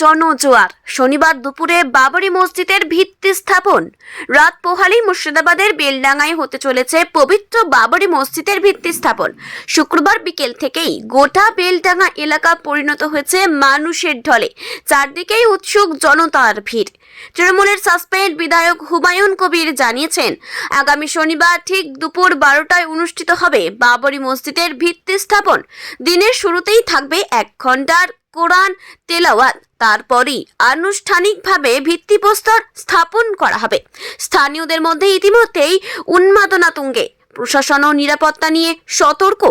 জনজোয়ার। শনিবার দুপুরে বাবরি মসজিদের ভিত্তি স্থাপন। রাত পোহালি মুর্শিদাবাদের বেলডাঙ্গায় হতে চলেছে পবিত্র বাবরি মসজিদের ভিত্তি স্থাপন। শুক্রবার বিকেল থেকেই গোটা বেলডাঙ্গা এলাকা পরিণত হয়েছে মানুষের ঢলে। চারদিকেই উৎসুক জনতার ভিড়। তৃণমূলের সাসপেন্ড বিধায়ক হুমায়ুন কবির জানিয়েছেন, আগামী শনিবার ঠিক দুপুর বারোটায় অনুষ্ঠিত হবে বাবরি মসজিদের ভিত্তি স্থাপন। দিনের শুরুতেই থাকবে এক ঘণ্টার কোরআন তেলাওয়াত। তারপরই আনুষ্ঠানিকভাবে ভিত্তিপ্রস্তর স্থাপন করা হবে। স্থানীয়দের মধ্যে ইতিমধ্যেই উন্মাদনা তুঙ্গে। প্রশাসন ও নিরাপত্তা নিয়ে সতর্ক।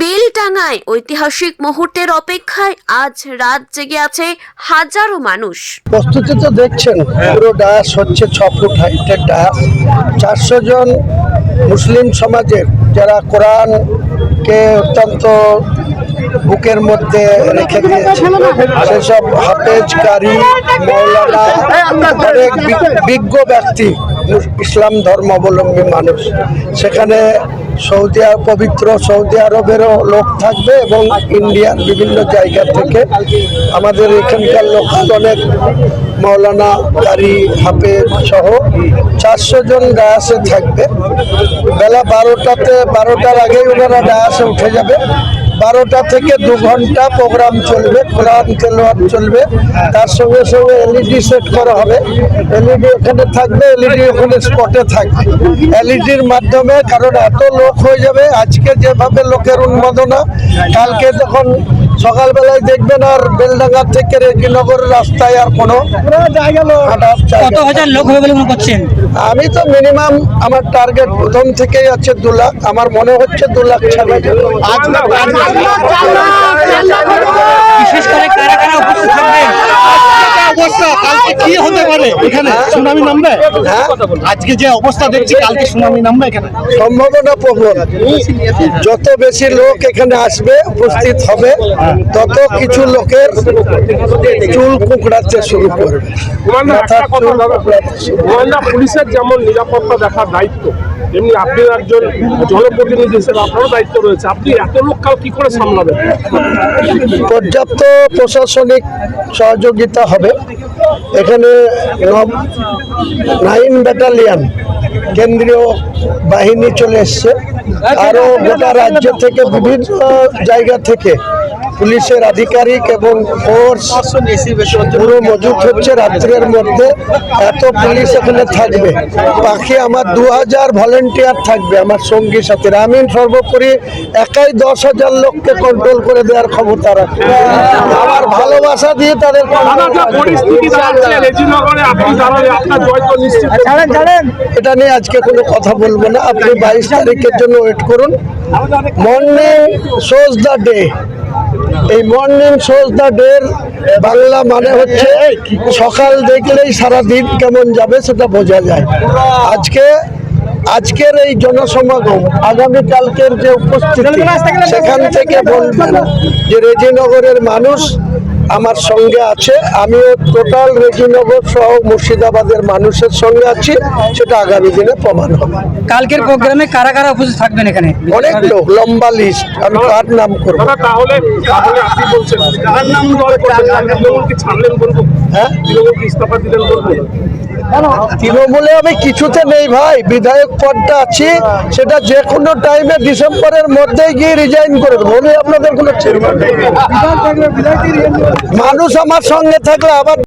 বেলটাঙ্গায় ঐতিহাসিক মুহূর্তের অপেক্ষায় আজ রাত জেগে আছে হাজারো মানুষ। প্রস্তুতি তো দেখছেন, পুরো ডায়াস হচ্ছে ছ ফুট হাইটের ডায়াস। চারশো জন মুসলিম সমাজের যারা কোরআনকে অত্যন্ত বুকের মধ্যে রেখে দিয়েছে, সেসব হাফেজ মৌলানা, অনেক বিজ্ঞ ব্যক্তি ইসলাম ধর্মাবলম্বী মানুষ। সেখানে সৌদি পবিত্র সৌদি আরবেরও লোক থাকবে এবং ইন্ডিয়ার বিভিন্ন জায়গা থেকে আমাদের এখানকার লোক অনেক মৌলানা কারি হাফেজ সহ চারশো জন ডায়াসে থাকবে। বেলা বারোটাতে, বারোটার আগেই ওনারা ডায়াসে উঠে যাবে। বারোটা থেকে দু ঘণ্টা প্রোগ্রাম চলবে কোরআন খেলোয়াড় চলবে। তার সঙ্গে সঙ্গে এলইডি সেট করা হবে। এলইডি এখানে থাকবে এলইডি ওখানে স্পটে থাকবে। এলইডির মাধ্যমে, কারণ এত লোক হয়ে যাবে। আজকে যেভাবে লোকের উন্মাদনা, কালকে তখন সকালবেলায় দেখবেন আর বেলডাঙ্গার থেকে রেজিনগর রাস্তায় আর কোনো কত হাজার লোক হবে বলে মনে করছেন? আমি তো মিনিমাম আমার টার্গেট প্রথম থেকেই আছে দু লাখ আমার মনে হচ্ছে দু লাখ ছাড়া বিশেষ করে কারা কারা উপস্থিত থাকবেন? অবস্থা? কালকে কি হতে পারে এখানে? সুনামি নামবে? হ্যাঁ? আজকে যে অবস্থা দেখছি কালকে সুনামি নামবে এখানে? সম্ভাবনা প্রবল। যত বেশি লোক এখানে আসবে উপস্থিত হবে তত কিছু লোকের চুল কুকড়াতে শুরু করবে। পুলিশের যেমন নিরাপত্তা দেখার দায়িত্ব তেমনি আপনি একজন জনপ্রতিনিধি হিসেবে আপনারও দায়িত্ব রয়েছে। আপনি এত লোক কাল কি করে সামলাবেন? পর্যাপ্ত প্রশাসনিক সহযোগিতা হবে। এখানে নাইন ব্যাটালিয়ান কেন্দ্রীয় বাহিনী চলে এসছে। আরও গোটা রাজ্য থেকে বিভিন্ন জায়গা থেকে পুলিশের আধিকারিক এবং ফোর্স পুরো মজুত হচ্ছে রাত্রের মধ্যে। এত পুলিশ এখানে থাকবে। বাকি আমার দু হাজার ভলেন্টিয়ার থাকবে আমার সঙ্গী সাথীরা। আমি সর্বোপরি একাই দশ হাজার লোককে কন্ট্রোল করে দেওয়ার ক্ষমতা রাখি আমার ভালোবাসা দিয়ে তাদের নিশ্চিত। এটা নিয়ে আজকে কোনো কথা বলব না। আপনি বাইশ তারিখের জন্য ওয়েট করুন। মর্নিং শোজ দ্য ডে এই morning shows the day Bangla মানে হচ্ছে সকাল দেখলেই সারা দিন কেমন যাবে সেটা বোঝা যায়। আজকে, আজকের এই জনসমাগম আগামীকালকের যে উপস্থিতি, সেখান থেকে বলবেন যে রেজিনগরের মানুষ আমার সঙ্গে আছে। আমিও টোটাল রেজিনগর সহ মুর্শিদাবাদের মানুষের সঙ্গে আছি। সেটা আগামী দিনে প্রমাণ হবে। কালকের প্রোগ্রামে কারা কারা উপস্থিত থাকবেন এখানে? অনেক লোক লম্বা লিস্ট আমি কার নাম করব? তাহলে তাহলে আপনি বলছেন কার নাম দল করবেন তৃণমূল কি ছাড়লেন বলব? হ্যাঁ? কি ইস্তফা দিলেন বলব? তৃণমূলে আমি কিছুতে নেই ভাই। বিধায়ক পদটা আছি সেটা যে কোনো টাইমে ডিসেম্বরের মধ্যেই গিয়ে রিজাইন করে দেবো। আপনাদের কোনো মানুষ আমার সঙ্গে থাকলে আবার